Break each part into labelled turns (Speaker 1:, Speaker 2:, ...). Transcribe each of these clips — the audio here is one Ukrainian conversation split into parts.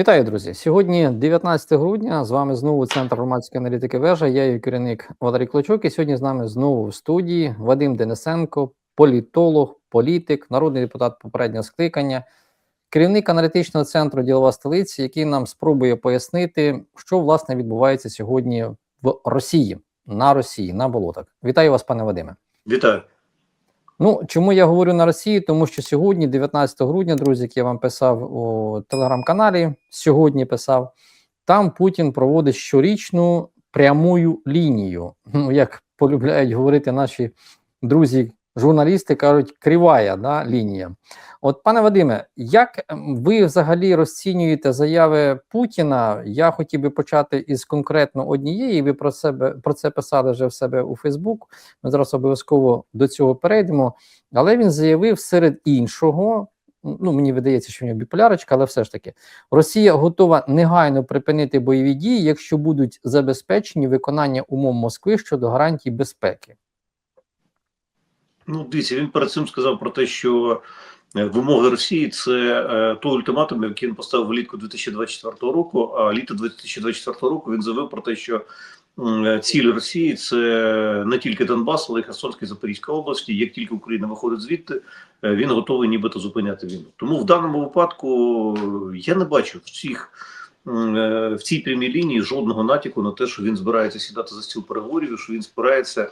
Speaker 1: Вітаю, друзі! Сьогодні 19 грудня. З вами знову центр громадської аналітики вежа. Я її керівник Валерій Клочок. І сьогодні з нами знову в студії Вадим Денисенко, політолог, політик, народний депутат попереднього скликання, керівник аналітичного центру Ділова столиця, який нам спробує пояснити, що власне відбувається сьогодні в Росії на Росії на болотах. Вітаю вас, пане Вадиме.
Speaker 2: Вітаю.
Speaker 1: Ну, чому я говорю на Росії? Тому що сьогодні, 19 грудня, друзі, як я вам писав у телеграм-каналі, сьогодні писав, там Путін проводить щорічну прямую лінію. Ну, як полюбляють говорити наші друзі, журналісти кажуть, кривая да, лінія. От, пане Вадиме, як ви взагалі розцінюєте заяви Путіна? Я хотів би почати із конкретно однієї. Ви про себе про це писали вже в себе у Фейсбук. Ми зараз обов'язково до цього перейдемо. Але він заявив серед іншого. Ну, мені видається, що в нього біполярочка, але все ж таки, Росія готова негайно припинити бойові дії, якщо будуть забезпечені виконання умов Москви щодо гарантій безпеки.
Speaker 2: Ну, дивіться, він перед цим сказав про те, що е, вимоги Росії це е, той ультиматум, який він поставив влітку 2024 року. А літо 2024 року він заявив про те, що ціль Росії це не тільки Донбас, але й Херсонська і Запорізька області. Як тільки Україна виходить звідти, е, він готовий нібито зупиняти війну. Тому в даному випадку я не бачу в цих. е, В цій прямій лінії жодного натяку на те, що він збирається сідати за стіл переговорів, що він збирається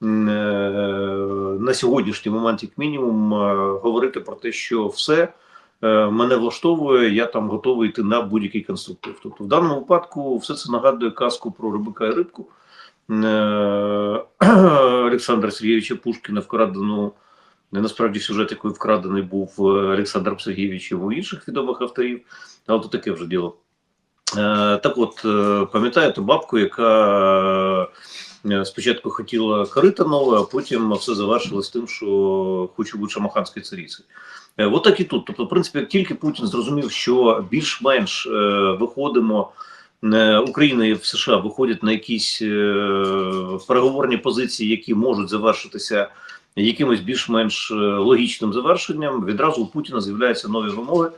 Speaker 2: на сьогоднішній момент, як мінімум, е, говорити про те, що все е, мене влаштовує, я там готовий йти на будь-який конструктив. Тобто, в даному випадку, все це нагадує казку про рибака і рибку Е, Олександра Сергійовича Пушкіна, вкрадену. Не насправді сюжет, який вкрадений був е, Олександром Сергійовичем у інших відомих авторів, але то таке вже діло. Е, Так от, е, пам'ятаєте бабку, яка е, спочатку хотіла корита нове, а потім все завершилось тим, що хочу бути шамаханською царицею. Е, От так і тут. Тобто, в принципі, як тільки Путін зрозумів, що більш-менш е, виходимо, е, Україна і в США виходять на якісь е, переговорні позиції, які можуть завершитися якимось більш-менш логічним завершенням, відразу у Путіна з'являються нові вимоги.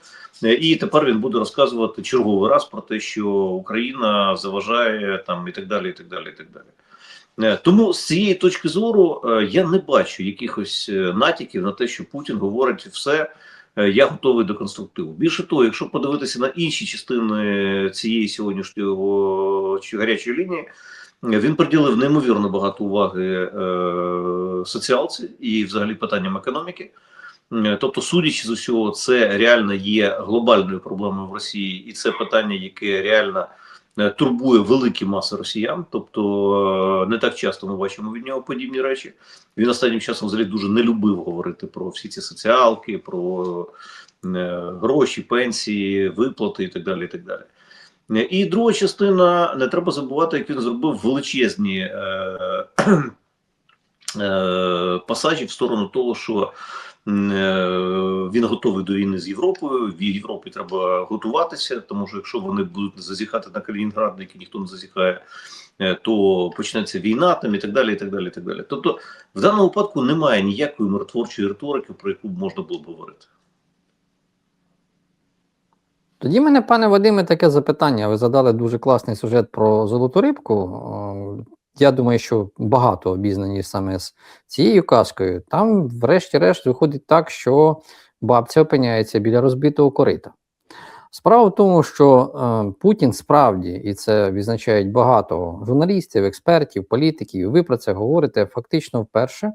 Speaker 2: Е, І тепер він буде розказувати черговий раз про те, що Україна заважає там і так далі, і так далі, і так далі. Е, Тому з цієї точки зору е, я не бачу якихось натяків на те, що Путін говорить все. Я готовий до конструктиву. Більше того, якщо подивитися на інші частини цієї сьогоднішньої чи гарячої лінії, він приділив неймовірно багато уваги соціалці і, взагалі, питанням економіки. Е, Тобто, судячи з усього, це реально є глобальною проблемою в Росії, і це питання, яке реально е, турбує великі маси росіян. Тобто, е, не так часто ми бачимо від нього подібні речі. Він останнім часом взагалі дуже не любив говорити про всі ці соціалки, про гроші, пенсії, виплати і так далі. І так далі. І друга частина не треба забувати, як він зробив величезні е, е, пасажі в сторону того, що він готовий до війни з Європою. В Європі треба готуватися, тому що якщо вони будуть зазіхати на Калінінград, на який ніхто не зазіхає, е, то почнеться війна там і так далі. і так далі, і так далі. Тобто, в даному випадку немає ніякої миротворчої риторики, про яку б можна було б говорити.
Speaker 1: Тоді мене, пане Вадиме, таке запитання. Ви задали дуже класний сюжет про золоту рибку. Я думаю, що багато обізнані саме з цією казкою. Там, врешті-решт, виходить так, що бабця опиняється біля розбитого корита. Справа в тому, що е, Путін справді, і це відзначають багато журналістів, експертів, політиків, і ви про це говорите фактично вперше.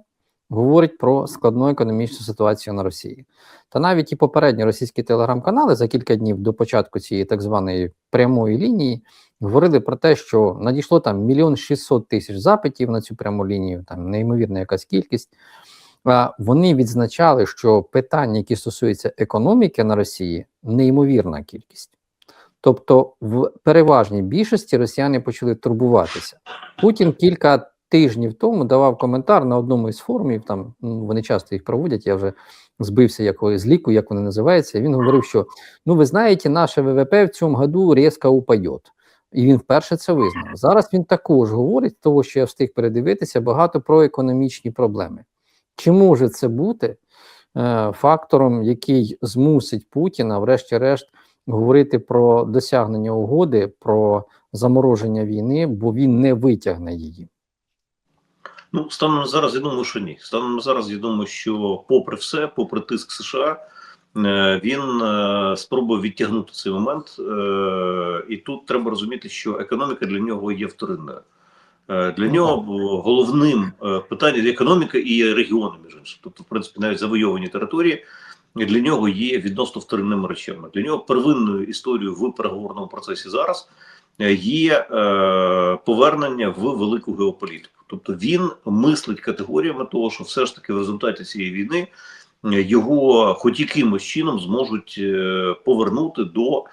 Speaker 1: Говорить про складну економічну ситуацію на Росії. Та навіть і попередні російські телеграм-канали за кілька днів до початку цієї так званої прямої лінії говорили про те, що надійшло там мільйон шістсот тисяч запитів на цю пряму лінію, там неймовірна якась кількість. Вони відзначали, що питання, які стосуються економіки на Росії, неймовірна кількість. Тобто, в переважній більшості росіяни почали турбуватися. Путін кілька тижнів тому давав коментар на одному із форумів. Там ну, вони часто їх проводять. Я вже збився якогось з ліку, як вони називаються. Він говорив, що ну ви знаєте, наше ВВП в цьому году різко упаде. І він вперше це визнав. Зараз він також говорить, того, що я встиг передивитися, багато про економічні проблеми. Чи може це бути е, фактором, який змусить Путіна, врешті-решт, говорити про досягнення угоди, про замороження війни, бо він не витягне її.
Speaker 2: Ну, станом на зараз, я думаю, що ні. Станом на зараз, я думаю, що попри все, попри тиск США, е, він е, спробує відтягнути цей момент. Е, І тут треба розуміти, що економіка для нього є вторинною. Для
Speaker 1: Ну,
Speaker 2: нього головним питанням економіка і регіони, між іншим. Тобто, в принципі, навіть завойовані території для нього є відносно вторинними речами. Для нього первинною історією в переговорному процесі зараз є повернення в велику геополітику. Тобто він мислить категоріями того, що все ж таки в результаті цієї війни е, його хоч якимось чином зможуть е, повернути до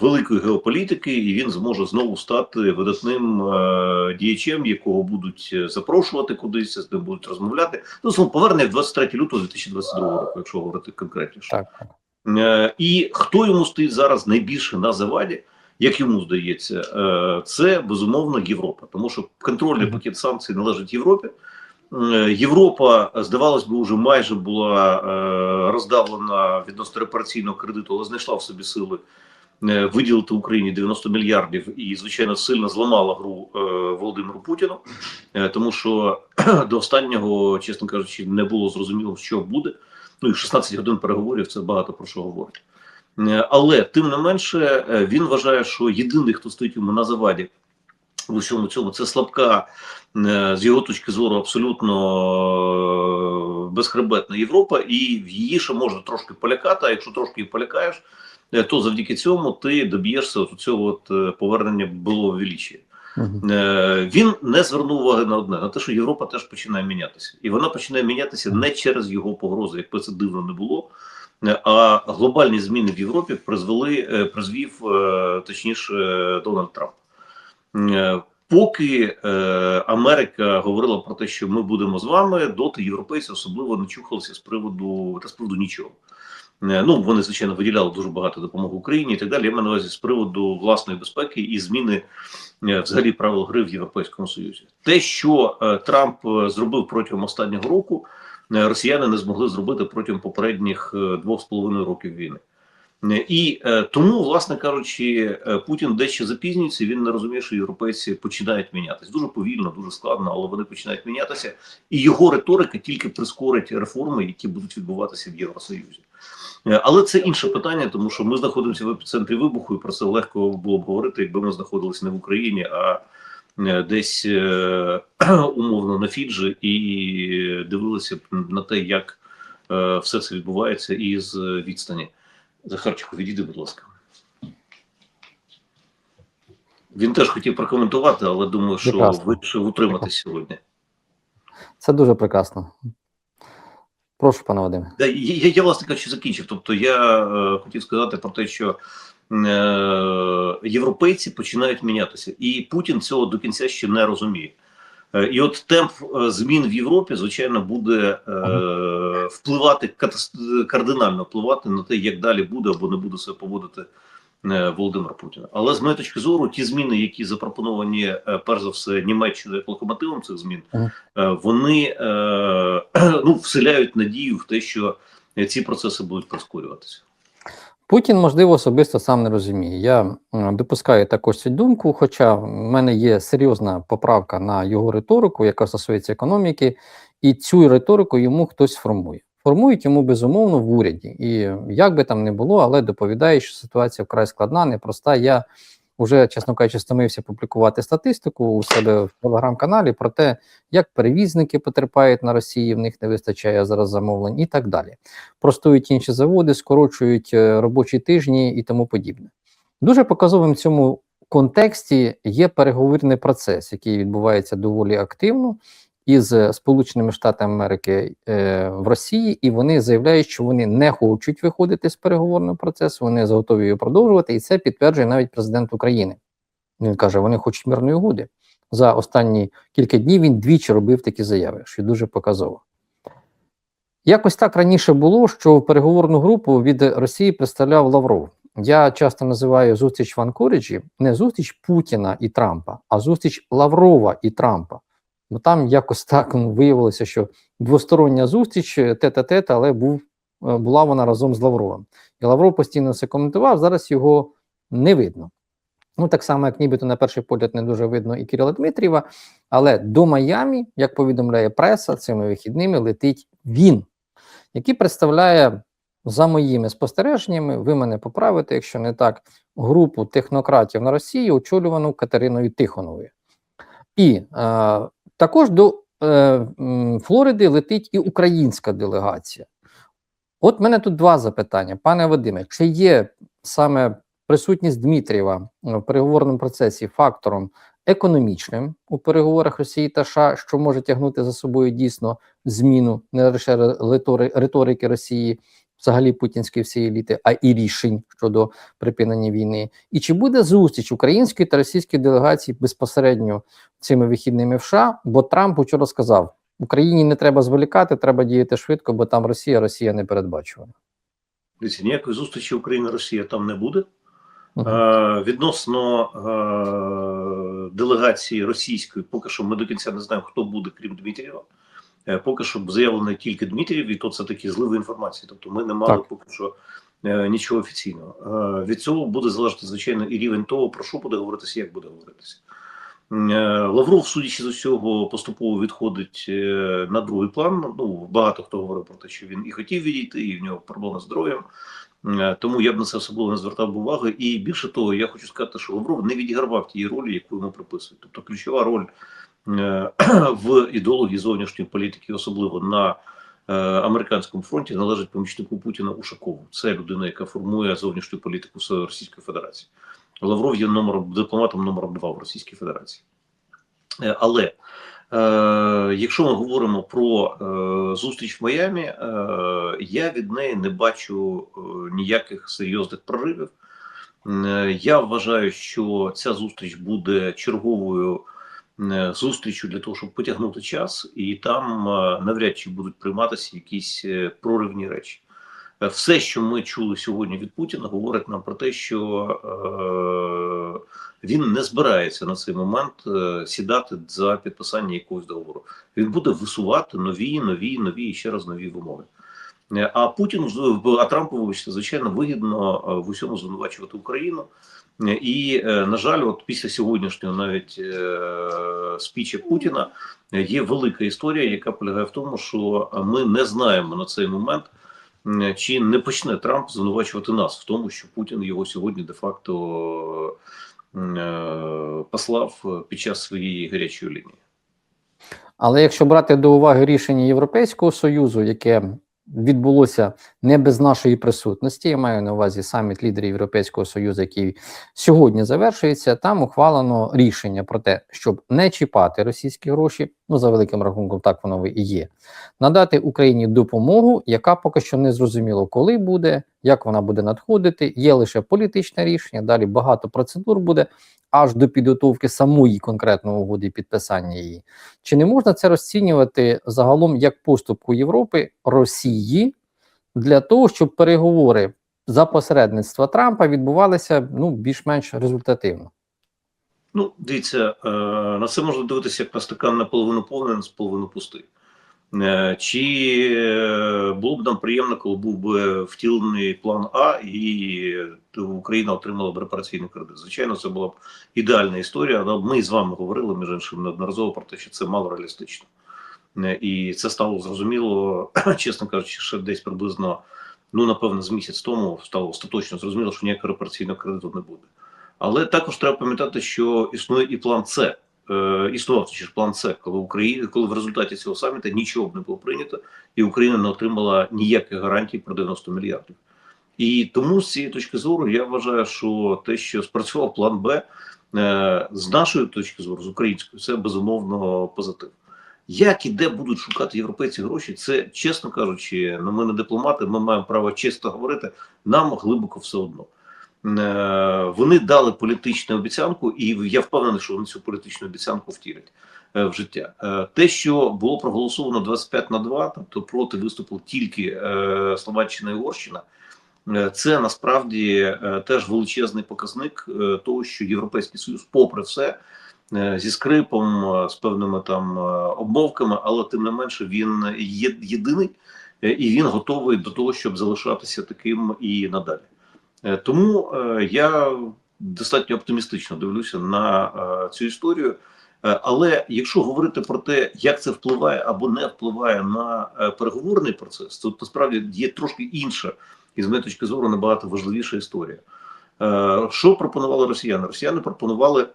Speaker 2: великої геополітики, і він зможе знову стати видатним е, діячем, якого будуть запрошувати кудись, з ним будуть розмовляти. Ну, повернення в 23 лютого 2022 року, якщо говорити конкретніше.
Speaker 1: Так.
Speaker 2: І хто йому стоїть зараз найбільше на заваді, як йому здається, е, це безумовно Європа, тому що контрольний пакет санкцій належить Європі. Е, Європа, здавалось би, вже майже була е, роздавлена відносно репараційного кредиту, але знайшла в собі сили виділити Україні 90 мільярдів і, звичайно, сильно зламала гру Володимиру Путіну, тому що до останнього, чесно кажучи, не було зрозуміло, що буде. Ну і 16 годин переговорів це багато про що говорить. Е, Але тим не менше, е, він вважає, що єдиний, хто стоїть йому на заваді в усьому цьому, це слабка е, з його точки зору абсолютно безхребетна Європа, і в її ще можна трошки полякати. А якщо трошки її полякаєш, то завдяки цьому ти доб'єшся от цього от повернення було величія.
Speaker 1: Мгм.
Speaker 2: Е, Він не звернув уваги на одне на те, що Європа теж починає мінятися, і вона починає мінятися не через його погрози, якби це дивно не було. Е, А глобальні зміни в Європі призвели е, призвів е, точніше Дональд Трамп. Поки Америка говорила про те, що ми будемо з вами, доти європейці особливо не чухалися з приводу та з приводу нічого. Ну вони звичайно виділяли дуже багато допомоги Україні і так далі. Я маю на увазі з приводу власної безпеки і зміни взагалі правил гри в Європейському Союзі. Те, що Трамп зробив протягом останнього року, росіяни не змогли зробити протягом попередніх е, двох з половиною років війни. Е, І е, тому, власне кажучи, е, Путін дещо запізнюється. Він не розуміє, що європейці починають мінятися дуже повільно, дуже складно, але вони починають мінятися, і його риторика тільки прискорить реформи, які будуть відбуватися в Євросоюзі. Е, Але це інше питання, тому що ми знаходимося в епіцентрі вибуху, і про це легко було б говорити, якби ми знаходилися не в Україні, а е, десь е, умовно на Фіджі і дивилися на те, як е, все це відбувається із відстані. Захарчику, відійди, будь ласка. Він теж хотів прокоментувати, але думаю, що
Speaker 1: Прекрасно.
Speaker 2: вирішив утриматись сьогодні.
Speaker 1: Це дуже прекрасно. Прошу, пане Вадиме.
Speaker 2: Я, я, я власне кажучи, закінчив. Тобто, я е, хотів сказати про те, що е, європейці починають мінятися, і Путін цього до кінця ще не розуміє. Е, і от темп е, змін в Європі, звичайно, буде е, впливати кардинально впливати на те, як далі буде або не буде себе поводити е, Володимир Путін. Але з моєї точки зору, ті зміни, які запропоновані, е, перш за все, Німеччиною як локомотивом цих змін, е, вони е, ну, вселяють надію в те, що ці процеси будуть прискорюватися.
Speaker 1: Путін, можливо, особисто сам не розуміє. Я допускаю також цю думку, хоча в мене є серйозна поправка на його риторику, яка стосується економіки, і цю риторику йому хтось формує. Формують йому безумовно в уряді. І як би там не було, але доповідає, що ситуація вкрай складна, непроста. Я вже, чесно кажучи, стомився публікувати статистику у себе в телеграм-каналі про те, як перевізники потерпають на Росії, в них не вистачає зараз замовлень і так далі. Простують інші заводи, скорочують е, робочі тижні і тому подібне. Дуже показовим в цьому контексті є переговорний процес, який відбувається доволі активно із е, Сполученими Штатами Америки е, в Росії, і вони заявляють, що вони не хочуть виходити з переговорного процесу, вони готові його продовжувати, і це підтверджує навіть президент України. Він каже, вони хочуть мирної угоди. За останні кілька днів він двічі робив такі заяви, що дуже показово. Якось так раніше було, що переговорну групу від Росії представляв Лавров. Я часто називаю зустріч в Анкориджі не зустріч Путіна і Трампа, а зустріч Лаврова і Трампа. Бо там якось так ну, виявилося, що двостороння зустріч тет-а-тет, але був е, була вона разом з Лавровим. І Лавров постійно це коментував. Зараз його не видно. Ну, так само, як нібито на перший погляд не дуже видно і Кирила Дмитрієва, але до Майамі, як повідомляє преса, цими вихідними летить він, який представляє, за моїми спостереженнями, ви мене поправите, якщо не так, групу технократів на Росії, очолювану Катериною Тихоновою. І е, також до е, Флориди летить і українська делегація. От мене тут два запитання, пане Вадиме, чи є саме присутність Дмитрієва в переговорному процесі фактором економічним у переговорах Росії та США, що може тягнути за собою дійсно зміну не лише ритори- риторики Росії, взагалі путінської всієї еліти, а і рішень щодо припинення війни. І чи буде зустріч української та російської делегації безпосередньо цими вихідними в США? Бо Трамп вчора сказав: Україні не треба зволікати, треба діяти швидко, бо там Росія, Росія не передбачувана.
Speaker 2: Дивіться, ніякої зустрічі Україна-Росія там не буде.
Speaker 1: Мгм.
Speaker 2: Е, відносно е, делегації російської, поки що ми до кінця не знаємо, хто буде, крім Дмитрієва. Е, поки що заявлено тільки Дмитрієв, і то це такі зливи інформації. Тобто ми не мали
Speaker 1: Так.
Speaker 2: поки що е, нічого офіційного. Е, від цього буде залежати, звичайно, і рівень того, про що буде говоритися, як буде говоритися. Лавров, судячи з усього, поступово відходить на другий план. Ну багато хто говорив про те, що він і хотів відійти, і в нього проблеми з здоров'ям. Тому я б на це особливо не звертав уваги. І більше того, я хочу сказати, що Лавров не відігравав тієї ролі, яку йому приписують. Тобто ключова роль в ідеології зовнішньої політики, особливо на е, американському фронті, належить помічнику Путіна Ушакову. Це людина, яка формує зовнішню політику Російської Федерації. Лавров є номером дипломатом номером два в Російській Федерації. Е, Але е, якщо ми говоримо про е, зустріч в Майамі, е, я від неї не бачу е, ніяких серйозних проривів. Е, я вважаю, що ця зустріч буде черговою е, зустрічю для того, щоб потягнути час, і там е, навряд чи будуть прийматися якісь е, проривні речі. Е, Все, що ми чули сьогодні від Путіна, говорить нам про те, що е, він не збирається на цей момент е, сідати за підписання якогось договору. Він буде висувати нові, нові, нові і ще раз нові вимоги. А Путіну а Трампу, вибачте, звичайно, вигідно е, в усьому звинувачувати Україну. І, е, на жаль, от після сьогоднішнього навіть е, спіча Путіна є велика історія, яка полягає в тому, що ми не знаємо на цей момент, чи не почне Трамп звинувачувати нас в тому, що Путін його сьогодні де-факто послав під час своєї гарячої лінії.
Speaker 1: Але якщо брати до уваги рішення Європейського Союзу, яке відбулося не без нашої присутності, я маю на увазі саміт лідерів Європейського Союзу, який сьогодні завершується, там ухвалено рішення про те, щоб не чіпати російські гроші, ну за великим рахунком, так воно і є, надати Україні допомогу, яка поки що не зрозуміло, коли буде, як вона буде надходити. Є лише політичне рішення. Далі багато процедур буде аж до підготовки самої конкретної угоди і підписання її. Чи не можна це розцінювати загалом як поступку Європи Росії для того, щоб переговори за посередництва Трампа відбувалися ну більш-менш результативно?
Speaker 2: Ну, дивіться, е, на це можна дивитися як на стакан наполовину повний, наполовину пустий. Е, Чи е, було б нам приємно, коли був би втілений план А і Україна отримала б репараційний кредит? Звичайно, це була б ідеальна історія. Але ми з вами говорили між іншим неодноразово про те, що це мало реалістично. І це стало зрозуміло, чесно кажучи, ще десь приблизно, ну напевно, з місяць тому стало остаточно зрозуміло, що ніякого репараційного кредиту не буде. Але також треба пам'ятати, що існує і план С. Е, існував чи план С, коли Україна, коли в результаті цього саміта нічого б не було прийнято, і Україна не отримала ніяких гарантій про 90 мільярдів. І тому з цієї точки зору я вважаю, що те, що спрацював план Б, е, з нашої точки зору, з української, це безумовно позитив. Як і де будуть шукати європейці гроші, це чесно кажучи, ну ми не дипломати, ми маємо право чесно говорити. Нам глибоко все одно. Е, Вони дали політичну обіцянку, і я впевнений, що вони цю політичну обіцянку втілять е, в життя. Е, Те, що було проголосовано 25 на 2, тобто проти виступили тільки Словаччина і Угорщина, це насправді теж величезний показник того, що Європейський Союз, попри все, зі скрипом, з певними там обмовками, але тим не менше він єдиний, і він готовий до того, щоб залишатися таким і надалі. Е, Тому е, я достатньо оптимістично дивлюся на е, цю історію. Але якщо говорити про те, як це впливає або не впливає на переговорний процес, то насправді є трошки інша, і з моєї точки зору набагато важливіша історія. Що пропонували росіяни? Росіяни пропонували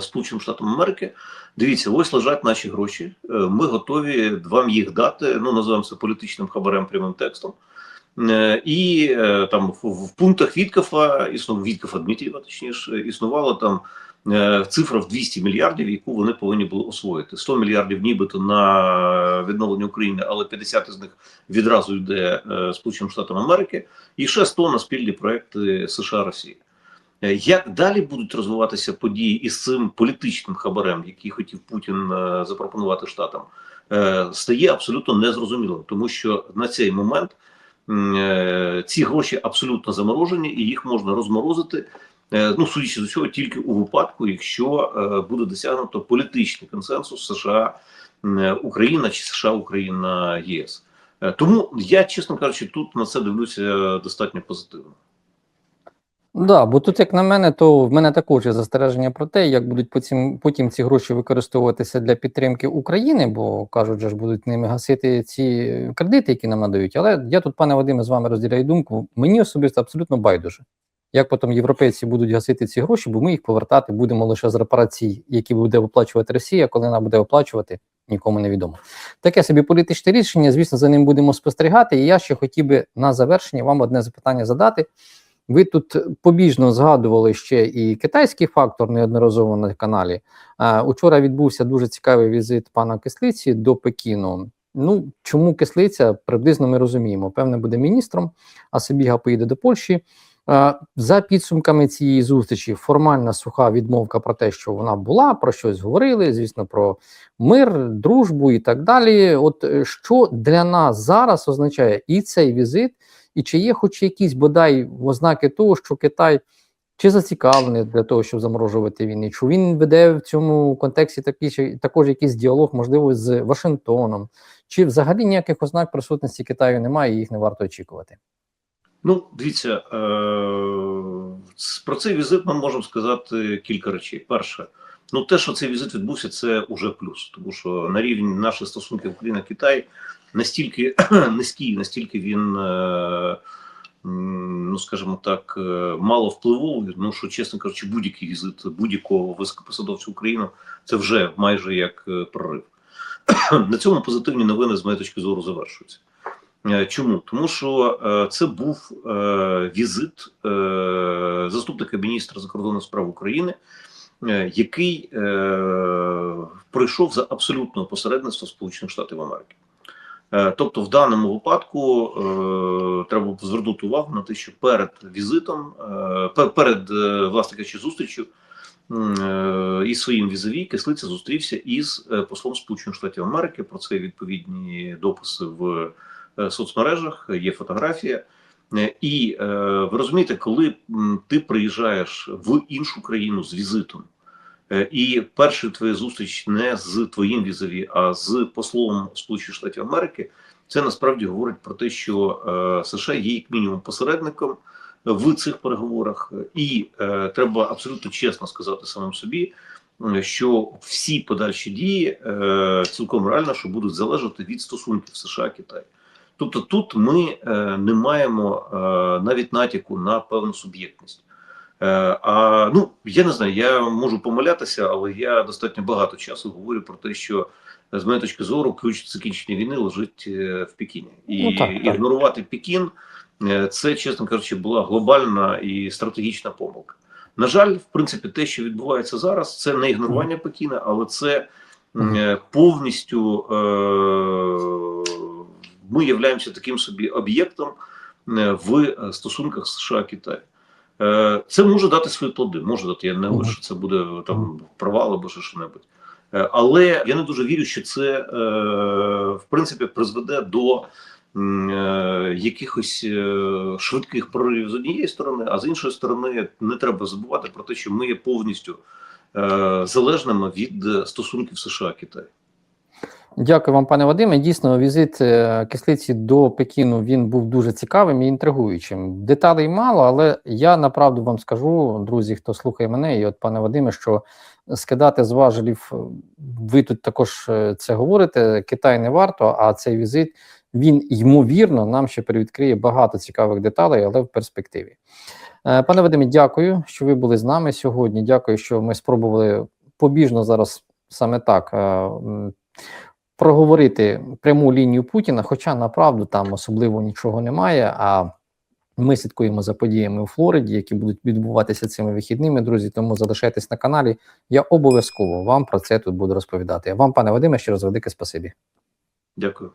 Speaker 2: Сполученим Штатам Америки. Дивіться, ось лежать наші гроші. Ми готові вам їх дати. Ну називаємо це політичним хабарем прямим текстом. І е, там в, пунктах Віткафа існував Віткафа Дмитрієва, точніше, існувала там е, цифра в 200 мільярдів, яку вони повинні були освоїти. 100 мільярдів, нібито на відновлення України, але 50 з них відразу йде е, Сполученим Штатам Америки, і ще 100 на спільні проекти США Росії. Е, Як далі будуть розвиватися події із цим політичним хабарем, який хотів Путін е, запропонувати штатам, стає абсолютно незрозумілим, тому що на цей момент ці гроші абсолютно заморожені, і їх можна розморозити. е, Ну, судячи з усього, тільки у випадку, якщо е, буде досягнуто політичний консенсус США е, Україна чи США Україна ЄС. Е, Тому я, чесно кажучи, тут на це дивлюся достатньо позитивно.
Speaker 1: Да, бо тут, як на мене, то в мене також є застереження про те, як будуть потім, потім ці гроші використовуватися для підтримки України, бо кажуть, ж будуть ними гасити ці кредити, які нам надають. Але я тут, пане Вадиме, з вами розділяю думку. Мені особисто абсолютно байдуже. Як потім європейці будуть гасити ці гроші, бо ми їх повертати будемо лише з репарацій, які буде виплачувати Росія, коли вона буде оплачувати, нікому не відомо. Таке собі політичне рішення. Звісно, за ним будемо спостерігати. І я ще хотів би на завершення вам одне запитання задати. Ви тут побіжно згадували ще і китайський фактор неодноразово на каналі. Учора відбувся дуже цікавий візит пана Кислиці до Пекіну. Ну чому кислиця? Приблизно ми розуміємо. Певне, буде міністром, а Сибіга поїде до Польщі. За підсумками цієї зустрічі, формальна суха відмовка про те, що вона була, про щось говорили, звісно, про мир, дружбу і так далі. От е, що для нас зараз означає і цей візит, і чи є хоч якісь бодай ознаки того, що Китай чи зацікавлений для того, щоб заморожувати війни, чи він веде в цьому контексті такий, також якийсь діалог, можливо, з Вашингтоном, чи взагалі ніяких ознак присутності Китаю немає, і їх не варто очікувати.
Speaker 2: Ну, дивіться, е, про цей візит ми можемо сказати кілька речей. Перше, ну те, що цей візит відбувся, це уже плюс, тому що на рівні наших стосунків Україна-Китай настільки низький, настільки він, е, ну скажімо так, е, мало впливовий. Ну що, чесно кажучи, будь-який візит будь-якого високопосадовця України це вже майже як е, прорив. На цьому позитивні новини з моєї точки зору завершуються. Чому? Тому що це був візит заступника міністра закордонних справ України, який е, пройшов за абсолютного посередництва Сполучених Штатів Америки. Е, тобто, в даному випадку е, треба звернути увагу на те, що перед візитом, е, пер- перед власне кажучи, зустрічю із своїм візові Кислиця зустрівся із послом Сполучених Штатів Америки. Про це відповідні дописи в соцмережах, є фотографія. І ви розумієте, коли ти приїжджаєш в іншу країну з візитом, і перша твоя зустріч не з твоїм візові, а з послом Сполучених Штатів Америки, це насправді говорить про те, що е, США є як мінімум посередником в цих переговорах, і е, треба абсолютно чесно сказати самим собі, що всі подальші дії е, цілком реально що будуть залежати від стосунків США Китай. Тобто тут ми е, не маємо е, навіть натяку на певну суб'єктність. Е, а ну я не знаю, я можу помилятися, але я достатньо багато часу говорю про те, що з моєї точки зору ключ закінчення війни лежить е, в Пекіні, і
Speaker 1: Ну, так, так.
Speaker 2: ігнорувати Пекін е, це, чесно кажучи, була глобальна і стратегічна помилка. На жаль, в принципі, те, що відбувається зараз, це не ігнорування Пекіна, але це повністю е, ми являємося таким собі об'єктом в стосунках США Китаю. Е, Це може дати свої плоди. Може дати. Я не говорю, що це буде там провал або що-небудь. Е, Але я не дуже вірю, що це е, в принципі призведе до е, якихось е, швидких проривів з однієї сторони, а з іншої сторони не треба забувати про те, що ми є повністю е, залежними від е, стосунків США Китаю.
Speaker 1: Дякую вам, пане Вадиме. Дійсно, візит е, кислиці до Пекіну він був дуже цікавим і інтригуючим. Деталей мало, але я направду вам скажу, друзі, хто слухає мене, і от пане Вадиме, що скидати з важелів, е, ви тут також е, це говорите. Китай не варто, а цей візит він ймовірно нам ще перевідкриє багато цікавих деталей, але в перспективі. Пане Вадиме, дякую, що ви були з нами сьогодні. Дякую, що ми спробували побіжно зараз саме так. Проговорити пряму лінію Путіна, хоча направду там особливо нічого немає. А ми слідкуємо за подіями у Флориді, які будуть відбуватися цими вихідними, друзі. Тому залишайтесь на каналі. Я обов'язково вам про це тут буду розповідати. Вам, пане Вадиме, ще раз велике спасибі.
Speaker 2: Дякую.